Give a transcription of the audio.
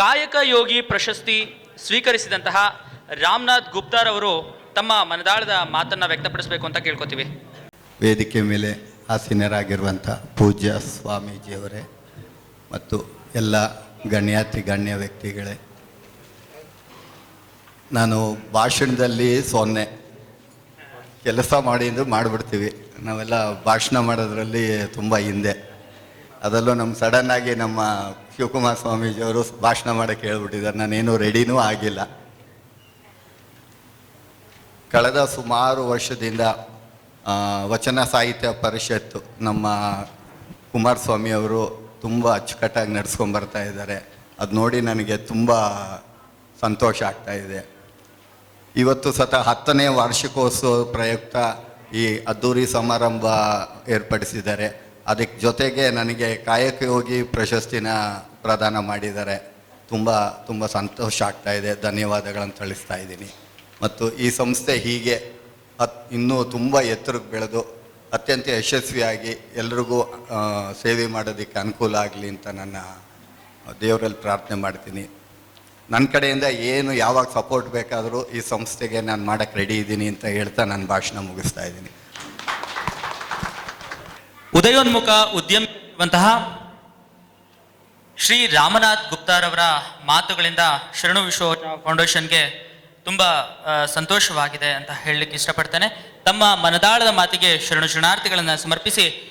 ಕಾಯಕ ಯೋಗಿ ಪ್ರಶಸ್ತಿ ಸ್ವೀಕರಿಸಿದಂತಹ ರಾಮನಾಥ್ ಗುಪ್ತಾರವರು ತಮ್ಮ ಮನದಾಳದ ಮಾತನ್ನ ವ್ಯಕ್ತಪಡಿಸಬೇಕು ಅಂತ ಕೇಳ್ಕೊತೀವಿ. ವೇದಿಕೆ ಮೇಲೆ ಆಸೀನರಾಗಿರುವಂಥ ಪೂಜ್ಯ ಸ್ವಾಮೀಜಿಯವರೇ ಮತ್ತು ಎಲ್ಲ ಗಣ್ಯಾತಿ ಗಣ್ಯ ವ್ಯಕ್ತಿಗಳೇ, ನಾನು ಭಾಷಣದಲ್ಲಿ ಸೊನ್ನೆ. ಕೆಲಸ ಮಾಡಿ ಅಂದ್ರೆ ಮಾಡಿಬಿಡ್ತೀವಿ. ನಾವೆಲ್ಲ ಭಾಷಣ ಮಾಡೋದ್ರಲ್ಲಿ ತುಂಬ ಹಿಂದೆ. ಅದರಲ್ಲೂ ನಮ್ಮ ಸಡನ್ನಾಗಿ ನಮ್ಮ ಶಿವಕುಮಾರ ಸ್ವಾಮೀಜಿಯವರು ಭಾಷಣ ಮಾಡೋಕ್ಕೆ ಹೇಳ್ಬಿಟ್ಟಿದ್ದಾರೆ. ನಾನೇನು ರೆಡಿನೂ ಆಗಿಲ್ಲ. ಕಳೆದ ಸುಮಾರು ವರ್ಷದಿಂದ ವಚನ ಸಾಹಿತ್ಯ ಪರಿಷತ್ತು ನಮ್ಮ ಕುಮಾರಸ್ವಾಮಿ ಅವರು ತುಂಬ ಅಚ್ಚುಕಟ್ಟಾಗಿ ನಡೆಸ್ಕೊಂಬರ್ತಾ ಇದ್ದಾರೆ. ಅದು ನೋಡಿ ನನಗೆ ತುಂಬ ಸಂತೋಷ ಆಗ್ತಾ ಇದೆ. ಇವತ್ತು ಸತ ಹತ್ತನೇ ವಾರ್ಷಿಕೋತ್ಸವ ಪ್ರಯುಕ್ತ ಈ ಅದ್ದೂರಿ ಸಮಾರಂಭ ಏರ್ಪಡಿಸಿದ್ದಾರೆ. ಅದಕ್ಕೆ ಜೊತೆಗೆ ನನಗೆ ಕಾಯಕಯೋಗಿ ಪ್ರಶಸ್ತಿನ ಪ್ರದಾನ ಮಾಡಿದ್ದಾರೆ. ತುಂಬ ತುಂಬ ಸಂತೋಷ ಆಗ್ತಾ ಇದೆ. ಧನ್ಯವಾದಗಳನ್ನು ತಿಳಿಸ್ತಾ ಇದ್ದೀನಿ. ಮತ್ತು ಈ ಸಂಸ್ಥೆ ಹೀಗೆ ಅತ್, ಇನ್ನೂ ತುಂಬ ಎತ್ತರಕ್ಕೆ ಬೆಳೆದು ಅತ್ಯಂತ ಯಶಸ್ವಿಯಾಗಿ ಎಲ್ರಿಗೂ ಸೇವೆ ಮಾಡೋದಕ್ಕೆ ಅನುಕೂಲ ಆಗಲಿ ಅಂತ ನನ್ನ ದೇವರಲ್ಲಿ ಪ್ರಾರ್ಥನೆ ಮಾಡ್ತೀನಿ. ನನ್ನ ಕಡೆಯಿಂದ ಏನು ಯಾವಾಗ ಸಪೋರ್ಟ್ ಬೇಕಾದರೂ ಈ ಸಂಸ್ಥೆಗೆ ನಾನು ಮಾಡೋಕ್ಕೆ ರೆಡಿ ಇದ್ದೀನಿ ಅಂತ ಹೇಳ್ತಾ ನನ್ನ ಭಾಷಣ ಮುಗಿಸ್ತಾ ಇದ್ದೀನಿ. ಉದಯೋನ್ಮುಖ ಉದ್ಯಮಿವಂತಹ ಶ್ರೀ ರಾಮನಾಥ್ ಗುಪ್ತಾರವರ ಮಾತುಗಳಿಂದ ಶರಣು ವಿಶ್ವ ಫೌಂಡೇಶನ್ಗೆ ತುಂಬ ಸಂತೋಷವಾಗಿದೆ ಅಂತ ಹೇಳಲಿಕ್ಕೆ ಇಷ್ಟಪಡ್ತೇನೆ. ತಮ್ಮ ಮನದಾಳದ ಮಾತಿಗೆ ಶರಣು ಶರಣಾರ್ಥಿಗಳನ್ನು ಸಮರ್ಪಿಸಿ